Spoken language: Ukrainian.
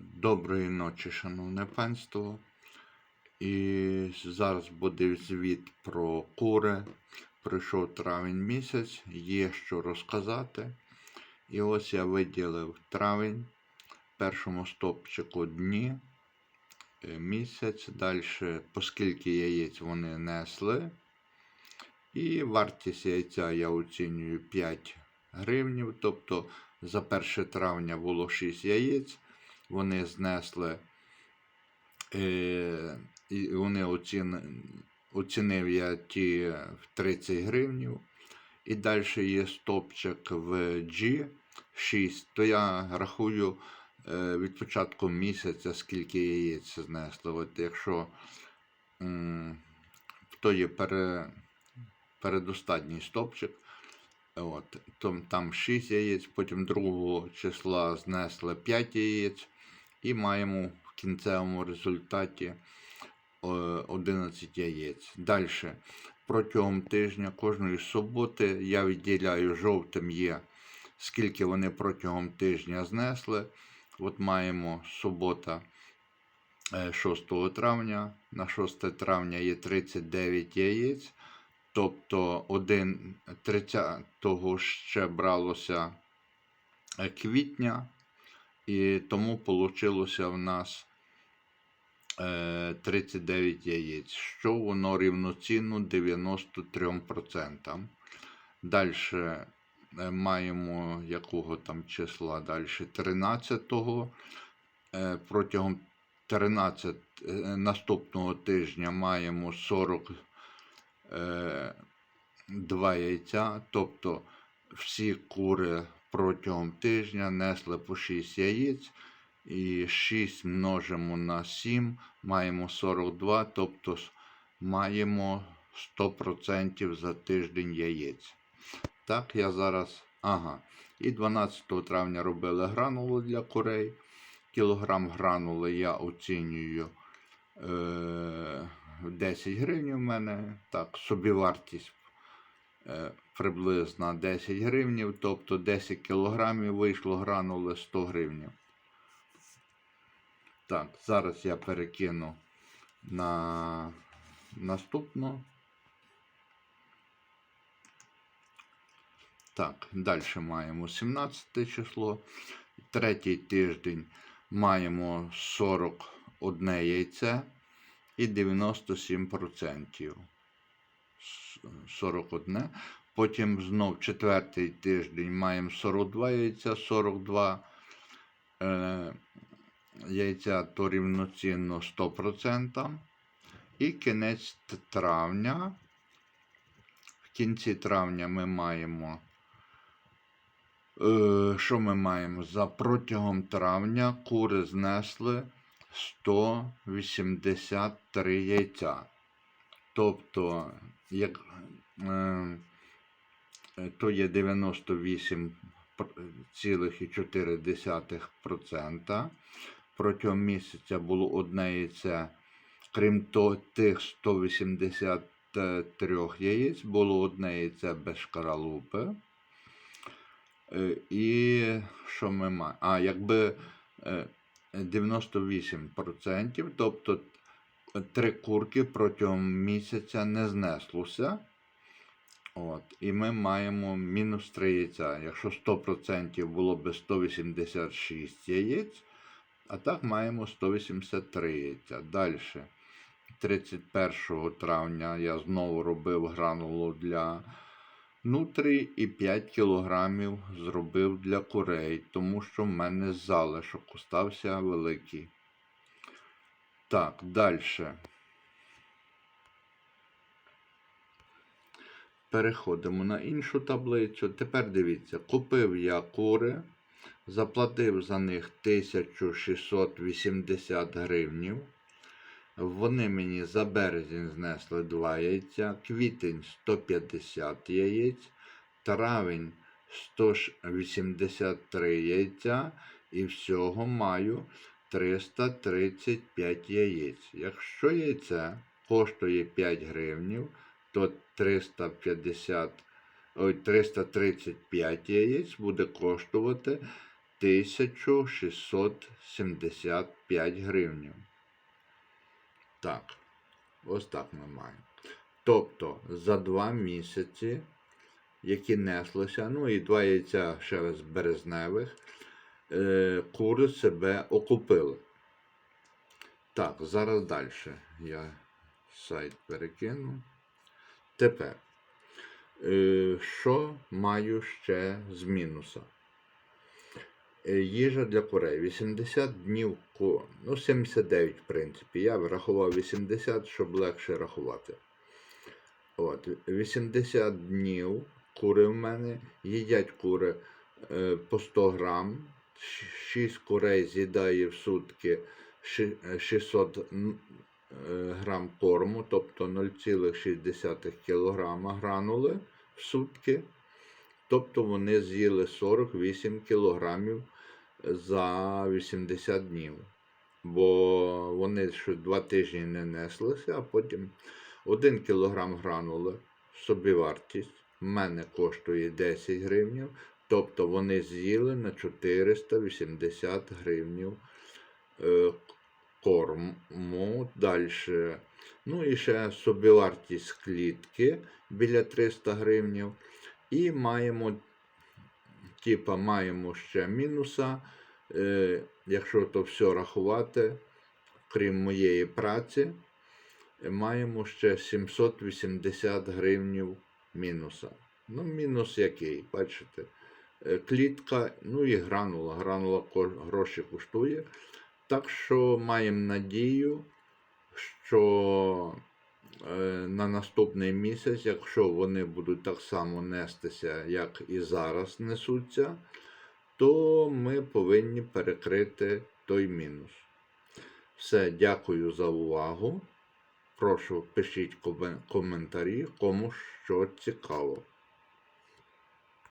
Доброї ночі, шановне панство. І зараз буде звіт про кури. Прийшов травень місяць, є що розказати. І ось я виділив травень, першому стопчику дні, е, місяць, далі, оскільки яєць вони несли. І вартість яйця я оцінюю 5 гривнів. Тобто за 1 травня було 6 яєць. Вони знесли, е, і вони оцін, оцінив я ті в 30 гривнів. І далі є стопчик в G6, то я рахую е, від початку місяця, скільки яєць знесли. От якщо то є пере, передостатній стопчик, От, то, там 6 яєць, потім 2 числа знесли 5 яєць, і маємо в кінцевому результаті е, 11 яєць. Далі, протягом тижня, кожної суботи, я відділяю жовтим є, скільки вони протягом тижня знесли. От маємо субота е, 6 травня. На 6 травня є 39 яєць. Тобто один 30-го ще бралося е, квітня, і тому вийшло в нас е, 39 яєць, що воно рівноцінно 93%. Далі маємо якого там числа далі 13-го. Е, Протягом 13 е, наступного тижня маємо 40 е, яйця, тобто всі кури протягом тижня несли по 6 яєць. І 6 множимо на 7, маємо 42, тобто маємо 100% за тиждень яєць. Так, я зараз. Ага. І 12 травня робили гранулу для курей. Кілограм гранули я оцінюю е, 10 гривень у мене. Так, собівартість приблизно 10 гривень, тобто 10 кілограмів вийшло гранули 100 гривень. Так, зараз я перекину на наступну. Так, далі маємо 17 число. Третій тиждень маємо 41 яйце і 97%. С- 41. Потім знов четвертий тиждень маємо 42 яйця, 42 е, яйця то рівноцінно 100%. І кінець травня. В кінці травня ми маємо. Е, що ми маємо? За протягом травня кури знесли 183 яйця. Тобто, як, е, е, то є 98,4%. Протягом місяця було одне яйце, крім то, тих 183 яєць, було одне яйце без шкаралупи. Е, І що ми маємо? А, якби е, 98%, тобто три курки протягом місяця не знеслося. От, і ми маємо мінус 3 яйця. Якщо 100% було б 186 яєць, а так маємо 183 яйця. Далі. 31 травня я знову робив гранулу для нутрій і 5 кілограмів зробив для курей, тому що в мене залишок остався великий. Так, далі. Переходимо на іншу таблицю. Тепер дивіться, купив я кури, заплатив за них 1680 гривнів. Вони мені за березень знесли 2 яйця, квітень 150 яєць, травень 183 яйця і всього маю 335 яєць. Якщо яйце коштує 5 гривнів, то 350, ой, 335 яєць буде коштувати 1675 гривень. Так, ось так ми маємо. Тобто за два місяці, які неслися, ну і два яйця ще з березневих, е, кури себе окупили. Так, зараз далі. Я сайт перекину. Тепер, е, що маю ще з мінуса? Е, Їжа для курей. 80 днів, ну 79, в принципі. Я врахував 80, щоб легше рахувати. От, 80 днів кури в мене. Їдять кури е, по 100 грам. 6 курей з'їдає в сутки ши- е, 600 е, грам корму, тобто 0,6 кг гранули в сутки. Тобто вони з'їли 48 кілограмів за 80 днів. Бо вони ще два тижні не неслися, а потім 1 кілограм гранули, собівартість в мене коштує 10 гривень, тобто вони з'їли на 480 гривень е, корму. Далі. Ну і ще собівартість клітки біля 300 гривень. І маємо, типа, маємо ще мінуса. Е, якщо то все рахувати, крім моєї праці, маємо ще 780 гривнів мінуса. Ну, мінус який, бачите? Е, Клітка, ну і гранула. Гранула гроші коштує. Так що маємо надію, що е, на наступний місяць, якщо вони будуть так само нестися, як і зараз несуться, то ми повинні перекрити той мінус. Все, дякую за увагу. Прошу пишіть коментарі, кому що цікаво.